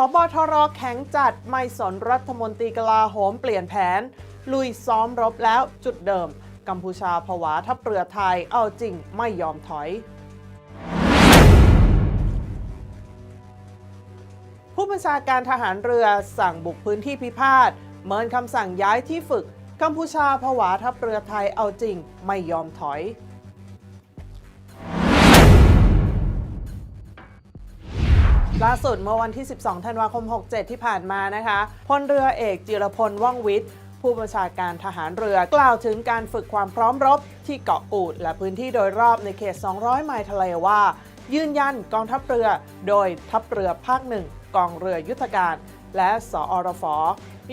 พบทรแข็งจัดไม่สนรัฐมนตรีกลาโหมเปลี่ยนแผน ลุยซ้อมรบแล้วจุดเดิม กัมพูชาผวาทัพเรือไทยเอาจริงไม่ยอมถอยผู้บัญชาการทหารเรือสั่งบุกพื้นที่พิพาทเมินคำสั่งย้ายที่ฝึก กัมพูชาผวาทัพเรือไทยเอาจริงไม่ยอมถอย ล่าสุดเมื่อวันที่ 12 ธันวาคม 67 ที่ผ่านมานะคะพลเรือเอกจิรพลว่องวิทย์ผู้บัญชาการทหารเรือกล่าวถึงการฝึกความพร้อมรบที่เกาะกูด และพื้นที่โดยรอบในเขต 200 ไมล์ทะเลว่า ยืนยันกองทัพเรือ โดยทัพเรือภาคหนึ่งกองเรือยุทธการ และสอรฟ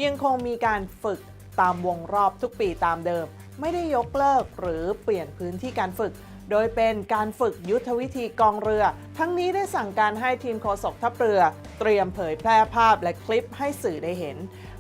ยังคงมีการฝึกตามวงรอบทุกปีตามเดิม ไม่ได้ยกเลิกหรือเปลี่ยนพื้นที่การฝึก โดยเป็นการฝึกยุทธวิธีกองเรือ ทั้งนี้ได้สั่งการให้ทีมโฆษกทัพเรือ เตรียมเผยแพร่ภาพและคลิปให้สื่อได้เห็น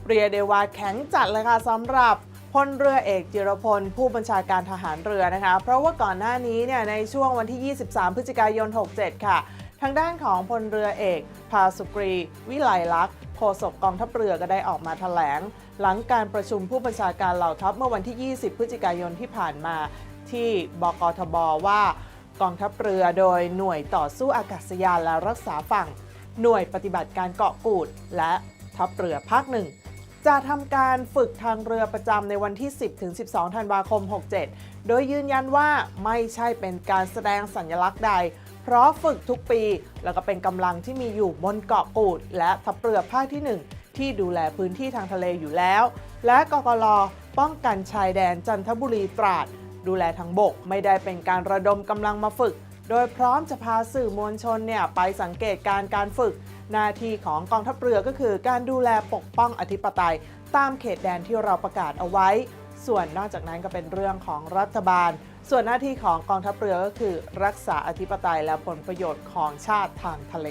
เรียกได้ว่าแข็งจัดเลยค่ะสำหรับพลเรือเอกจิรพล ผู้บัญชาการทหารเรือนะคะ เพราะว่าก่อนหน้านี้เนี่ยในช่วงวันที่ 23 พฤศจิกายน 67 ค่ะ ทางด้านของพลเรือเอก ภาสุกรี วิไลลักษณ์โฆษกกองทัพเรือก็ได้ออกมาแถลง หลังการประชุมผู้บัญชาการเหล่าทัพเมื่อวันที่ 20 พฤศจิกายนที่ผ่านมา ที่บกทบว่ากองทัพเรือโดยหน่วยต่อสู้อากาศยานและรักษาฝั่ง หน่วยปฏิบัติการเกาะกูด และทัพเรือภาคหนึ่งจะทำการฝึกทางเรือประจำในวันที่ 10ถึง12 ธันวาคม 67 โดยยืนยันว่าไม่ใช่เป็นการแสดงสัญลักษณ์ใด เพราะฝึกทุกปี แล้วก็เป็นกำลังที่มีอยู่บนเกาะกูด และทัพเรือภาคที่ 1 ที่ดูแลพื้นที่ทางทะเลอยู่แล้ว และกกลป้องกันชายแดนจันทบุรีตราด ดูแลทางบก ไม่ได้เป็นการระดมกำลังมาฝึก โดยพร้อมจะพาสื่อมวลชนเนี่ยไปสังเกตการการฝึก หน้าที่ของกองทัพเรือก็คือ การดูแลปกป้องอธิปไตย ตามเขตแดนที่เราประกาศเอาไว้ ส่วนนอกจากนั้นก็เป็นเรื่องของรัฐบาล ส่วนหน้าที่ของกองทัพเรือก็คือ รักษาอธิปไตยและผลประโยชน์ของชาติทางทะเล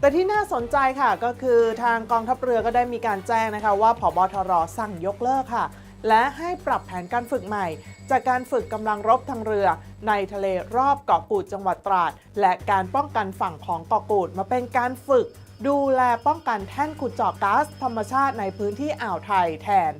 แต่ที่น่าสนใจค่ะก็คือทางกองทัพเรือก็ได้มีการแจ้งนะคะว่าผบทรสั่งยกเลิกค่ะ และให้ปรับแผนการฝึกใหม่ จากการฝึกกำลังรบทางเรือ ในทะเลรอบเกาะกูดจังหวัดตราด และการป้องกันฝั่งของเกาะกูดมาเป็นการฝึกดูแลป้องกันแท่นขุดเจาะก๊าซธรรมชาติในพื้นที่อ่าวไทยแทน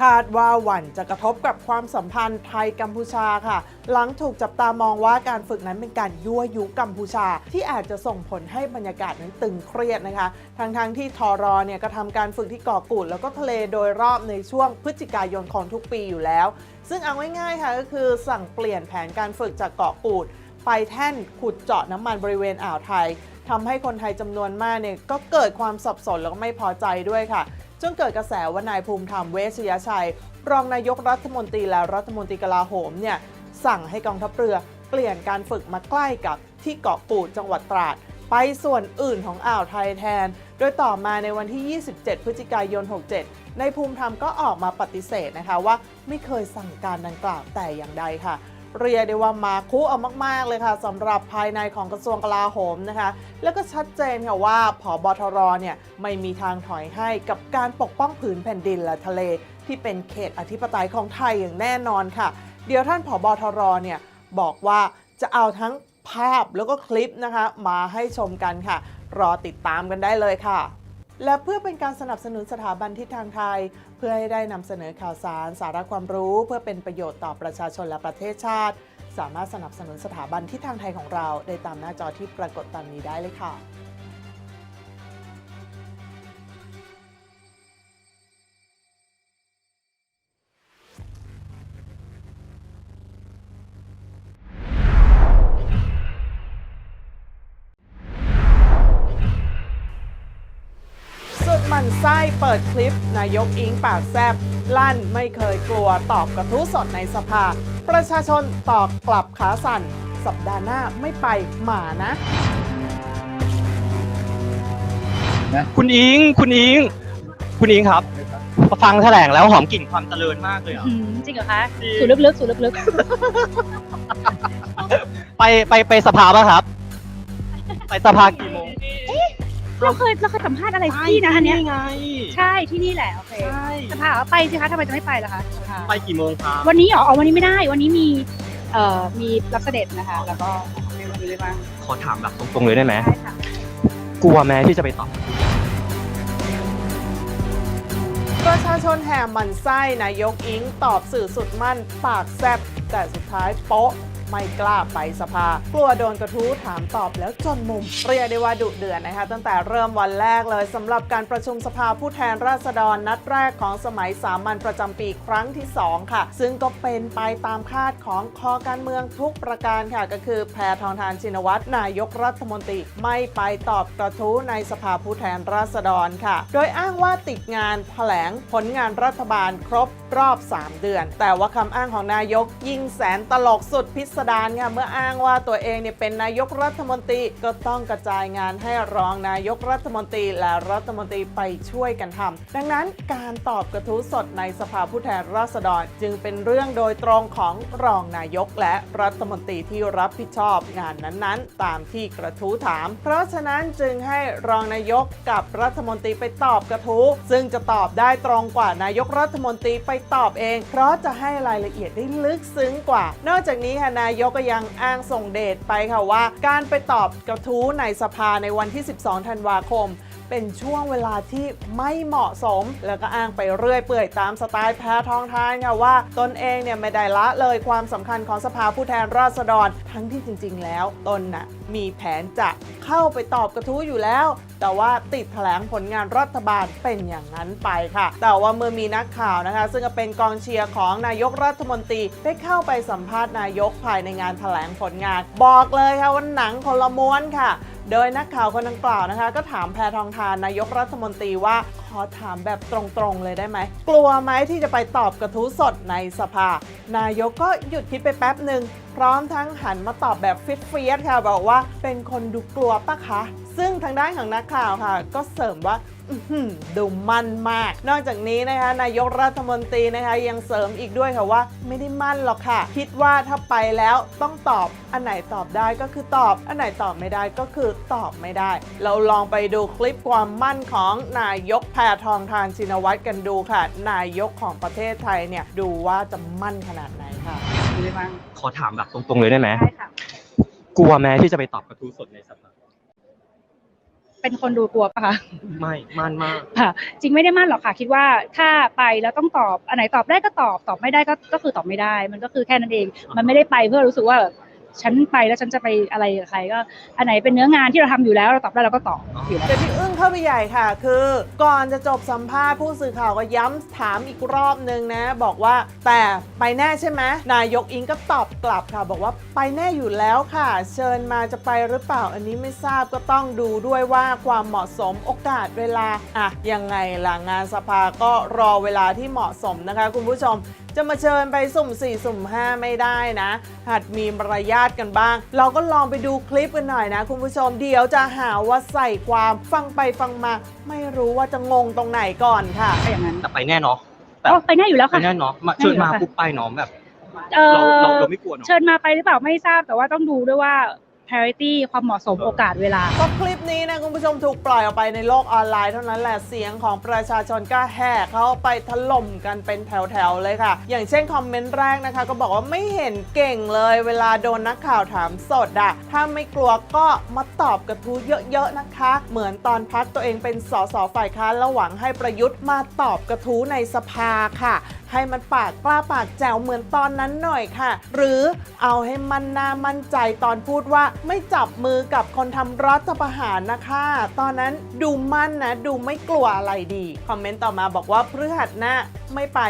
คาดว่าหวันจะกระทบกับความสัมพันธ์ไทยกัมพูชาค่ะ หลังถูกจับตามองว่าการฝึกนั้นเป็นการยั่วยุกัมพูชา ที่อาจจะส่งผลให้บรรยากาศนั้นตึงเครียดนะคะ ทั้งๆทที่ทอรอเนี่ยก็ทำการฝึกที่เกาะกูดแล้วก็ทะเลโดยรอบในช่วงพฤศจิกายนของทุกปีอยู่แล้ว ซึ่งเอาง่ายๆค่ะก็คือสั่งเปลี่ยนแผนการฝึกจากเกาะกูดไปแท่นขุดเจาะน้ำมันบริเวณอ่าวไทยทำให้คนไทยจำนวนมากเนี่ยก็เกิดความสับสนแล้วก็ไม่พอใจด้วยค่ะ จนเกิดกระแสว่านายภูมิธรรมเวชยชัย รองนายกรัฐมนตรีและรัฐมนตรีกลาโหมเนี่ยสั่งให้กองทัพเรือเปลี่ยนการฝึกมาใกล้กับที่เกาะกูดจังหวัดตราด ไปส่วนอื่นของอ่าวไทยแทน โดยต่อมาในวันที่ 27 พฤศจิกายน 67 ในายภูมิธรรมก็ออกมาปฏิเสธนะคะว่าไม่เคยสั่งการดังกล่าวแต่อย่างใดค่ะ เรียกได้ว่ามาคุเอามาก ๆ เลยค่ะสำหรับภายในของกระทรวงกลาโหมนะคะ แล้วก็ชัดเจนค่ะว่าผอบทรเนี่ยไม่มีทางถอยให้กับการปกป้องผืนแผ่นดินและทะเล ที่เป็นเขตอธิปไตยของไทยอย่างแน่นอนค่ะ เดี๋ยวท่านผอบทรเนี่ยบอกว่าจะเอาทั้งภาพแล้วก็คลิปนะคะ มาให้ชมกันค่ะ รอติดตามกันได้เลยค่ะและเพื่อเป็นการสนับสนุนสถาบันทิศทางไทย เพื่อให้ได้นำเสนอข่าวสาร สาระความรู้ เพื่อเป็นประโยชน์ต่อประชาชนและประเทศชาติ สามารถสนับสนุนสถาบันที่ทางไทยของเราได้ตามหน้าจอที่ปรากฏตามนี้ได้เลยค่ะ เปิดคลิป นายกอิงปากแซบลั่นไม่เคยกลัวตอบกระทู้สดในสภา ประชาชนตอบกลับขาสั่น สัปดาห์หน้าไม่ไปหมานะคุณอิง คุณอิง คุณอิงครับ ฟังแถลงแล้วหอมกลิ่นความเจริญมากเลยอะอืมจริงเหรอคะจริง สูดลึกๆสูดลึกไปไปไปสภาป่ะครับ ไปสภากี่โมงๆ เราเคยเราเคยสัมภาษณ์อะไรที่นะอันเนี้ยไง ใช่ที่นี่แหละโอเคใช่ จะพาไปสิคะทำไมจะไม่ไปล่ะคะไปกี่โมงคะวันนี้เหรอ๋อวันนี้ไม่ได้ วันนี้มีเอ่อมีรับเสด็จนะคะ แล้วก็ไม่รู้เลยบ้างขอถามแบบตรงๆเลยได้ไหมใช่ค่ะกลัวไหมที่จะไปตอบประชาชนแห่หมันไส้นายกอิงตอบสื่อสุดมั่น ปากแซบแต่สุดท้ายโป๊ะ ไม่กล้าไปสภากลัวโดนกระทู้ถามตอบแล้วจนมุม เรียกได้ว่าดุเดือดนะคะ ตั้งแต่เริ่มวันแรกเลยสำหรับการประชุมสภาผู้แทนราษฎรนัดแรกของสมัยสามัญประจำปีครั้งที่ 2 ค่ะ ซึ่งก็เป็นไปตามคาดของคอการเมืองทุกประการค่ะ ก็คือแพทองทานชินวัตรนายกรัฐมนตรีไม่ไปตอบกระทู้ในสภาผู้แทนราษฎรค่ะ โดยอ้างว่าติดงานแถลงผลงานรัฐบาลครบรอบ 3 เดือน แต่ว่าคำอ้างของนายกยิ่งแสนตลกสุดพิดารค่ะเมื่ออ้างว่าตัวเองเนี่ยเป็นนายกรัฐมนตรีก็ต้องกระจายงานให้รองนายกรัฐมนตรีและรัฐมนตรีไปช่วยกันทำดังนั้นการตอบกระทู้สดในสภาผู้แทนราษฎร จึงเป็นเรื่องโดยตรงของรองนายกและรัฐมนตรีที่รับผิดชอบงานนั้นๆ ตามที่กระทู้ถาม เพราะฉะนั้นจึงให้รองนายกกับรัฐมนตรีไปตอบกระทู้ ซึ่งจะตอบได้ตรงกว่านายกรัฐมนตรีไปตอบเอง เพราะจะให้รายละเอียดได้ลึกซึ้งกว่า นอกจากนี้ค่ะนายายกก็ยังอ้างส่งเดชไปค่ะว่า การไปตอบกระทู้ในสภาในวันที่ 12 ธันวาคม เป็นช่วงเวลาที่ไม่เหมาะสม แล้วก็อ้างไปเรื่อยเปื่อยตามสไตล์แพทองทานค่ะว่า ตนเองเนี่ยไม่ได้ละเลยความสำคัญของสภาผู้แทนราษฎร ทั้งที่จริง ๆ แล้วตนน่ะมีแผนจะเข้าไปตอบกระทู้อยู่แล้ว แต่ว่าติดแถลงผลงานรัฐบาลเป็นอย่างนั้นไปค่ะ แต่ว่าเมื่อมีนักข่าวนะคะ ซึ่งเป็นกองเชียร์ของนายกรัฐมนตรีได้เข้าไปสัมภาษณ์นายกภายในงานแถลงผลงาน บอกเลยค่ะว่าหนังคนละม้วนค่ะ โดยนักข่าวคนดังกล่าวนะคะ ก็ถามแพทองทานนายกรัฐมนตรีว่าขอถามแบบตรงๆเลยได้ไหม กลัวไหมที่จะไปตอบกระทู้สดในสภา นายกก็หยุดคิดไปแป๊บหนึ่งพร้อมทั้งหันมาตอบแบบฟิตเฟียสค่ะ บอกว่าเป็นคนดูกลัวปะคะ ซึ่งทางด้านของนักข่าวค่ะ ก็เสริมว่าอื้อหือดูมั่นมาก นอกจากนี้นะคะนายกรัฐมนตรีนะคะยังเสริมอีกด้วยค่ะว่า ไม่ได้มั่นหรอกค่ะ คิดว่าถ้าไปแล้วต้องตอบอันไหนตอบได้ก็คือตอบ อันไหนตอบไม่ได้ก็คือตอบไม่ได้ เราลองไปดูคลิปความมั่นของนายกแพทองทานชินวัตรกันดูค่ะ นายกของประเทศไทยเนี่ยดูว่าจะมั่นขนาดไหนค่ะขอถามแบบตรงๆเลยได้ไหมใช่ค่ะ กลัวแม้ที่จะไปตอบกระทู้สดในสภาเป็นคนดูกลัวปะคะ ไม่มั่นมาก ค่ะ จริงไม่ได้มั่นหรอกค่ะ คิดว่าถ้าไปแล้วต้องตอบ อันไหนตอบได้ก็ตอบ ตอบไม่ได้ก็ ก็คือตอบไม่ได้ มันก็คือแค่นั้นเอง มันไม่ได้ไปเพื่อรู้สึกว่าแบบฉันไปแล้วฉันจะไปอะไรกับใครก็ อันไหนเป็นเนื้องานที่เราทำอยู่แล้วเราตอบได้เราก็ตอบอยู่แล้วแต่ที่อึ้ง เข้าไปใหญ่ค่ะ คือก่อนจะจบสัมภาษณ์ผู้สื่อข่าวก็ย้ำถามอีกรอบนึงนะ บอกว่าแต่ไปแน่ใช่ไหมนายกอิงก็ตอบกลับค่ะ บอกว่าไปแน่อยู่แล้วค่ะ เชิญมาจะไปหรือเปล่าอันนี้ไม่ทราบก็ต้องดูด้วยว่าความเหมาะสมโอกาสเวลาอะยังไงล่ะงานสภาก็รอเวลาที่เหมาะสมนะคะ คุณผู้ชม จะมาเชิญไปสุ่ม 4 สุ่ม 5 ไม่ได้นะ หัดมีมารยาทกันบ้าง เราก็ลองไปดูคลิปกันหน่อยนะ คุณผู้ชมเดี๋ยวจะหาว่าใส่ความฟังไปฟังมา ไม่รู้ว่าจะงงตรงไหนก่อนค่ะก็อย่างนั้นแต่ไปแน่เนาะแต่อ๋อไปแน่อยู่แล้วไปค่ะ แน่เนาะมาเชิญมาปุ๊บไปเนาะแบบ เอเราอเราเราไม่กลัวเนาะ เชิญมาไปหรือเปล่าไม่ทราบแต่ว่าต้องดูด้วยว่า parity ความเหมาะสมเออโอกาสเวลา ก็คลิปนี้นะคุณผู้ชมถูกปล่อยออกไปในโลกออนไลน์เท่านั้นแหละเสียงของประชาชนก็แห่เข้าไปถล่มกันเป็นแถวๆเลยค่ะ อย่างเช่นคอมเมนต์แรกนะคะ ก็บอกว่าไม่เห็นเก่งเลยเวลาโดนนักข่าวถามสดอะถ้าไม่กลัวก็มาตอบกระทู้เยอะๆนะคะ เหมือนตอนพักตัวเองเป็นสสฝ่ายค้านระหวังให้ประยุทธ์มาตอบกระทู้ในสภาค่ะ ให้มันปากกล้าปากแจ๋วเหมือนตอนนั้นหน่อยค่ะ หรือเอาให้มันหน่ามั่นใจตอนพูดว่าไม่จับมือกับคนทำรัฐประหารนะคะ ตอนนั้นดูมั่นนะ ดูไม่กลัวอะไรดี คอมเมนต์ต่อมาบอกว่าพฤหัสหน้า ไม่ไป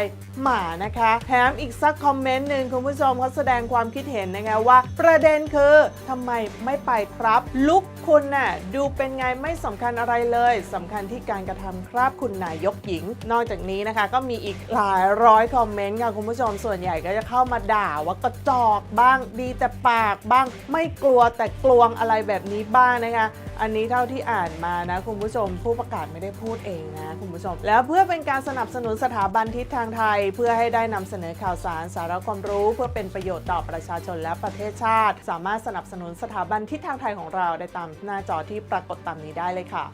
หมานะคะ แถมอีกสักคอมเมนต์หนึ่งคุณผู้ชมเขาแสดงความคิดเห็นนะคะว่า ประเด็นคือทำไมไม่ไปครับลุกคุณน่ะดูเป็นไงไม่สำคัญอะไรเลยสำคัญที่การกระทำครับคุณนายกหญิง นอกจากนี้นะคะ ก็มีอีกหลายร้อยคอมเมนต์ค่ะคุณผู้ชมส่วนใหญ่ก็จะเข้ามาด่าว่ากระจอกบ้างดีแต่ปากบ้าง ไม่กลัวแต่กลวงอะไรแบบนี้บ้างนะคะ อันนี้เท่าที่อ่านมานะคุณผู้ชมผู้ประกาศไม่ได้พูดเองนะคุณผู้ชม แล้วเพื่อเป็นการสนับสนุนสถาบันทิศทางไทย เพื่อให้ได้นำเสนอข่าวสารสาระความรู้ เพื่อเป็นประโยชน์ต่อประชาชนและประเทศชาติ สามารถสนับสนุนสถาบันทิศทางไทยของเราได้ตามหน้าจอที่ปรากฏตามนี้ได้เลยค่ะ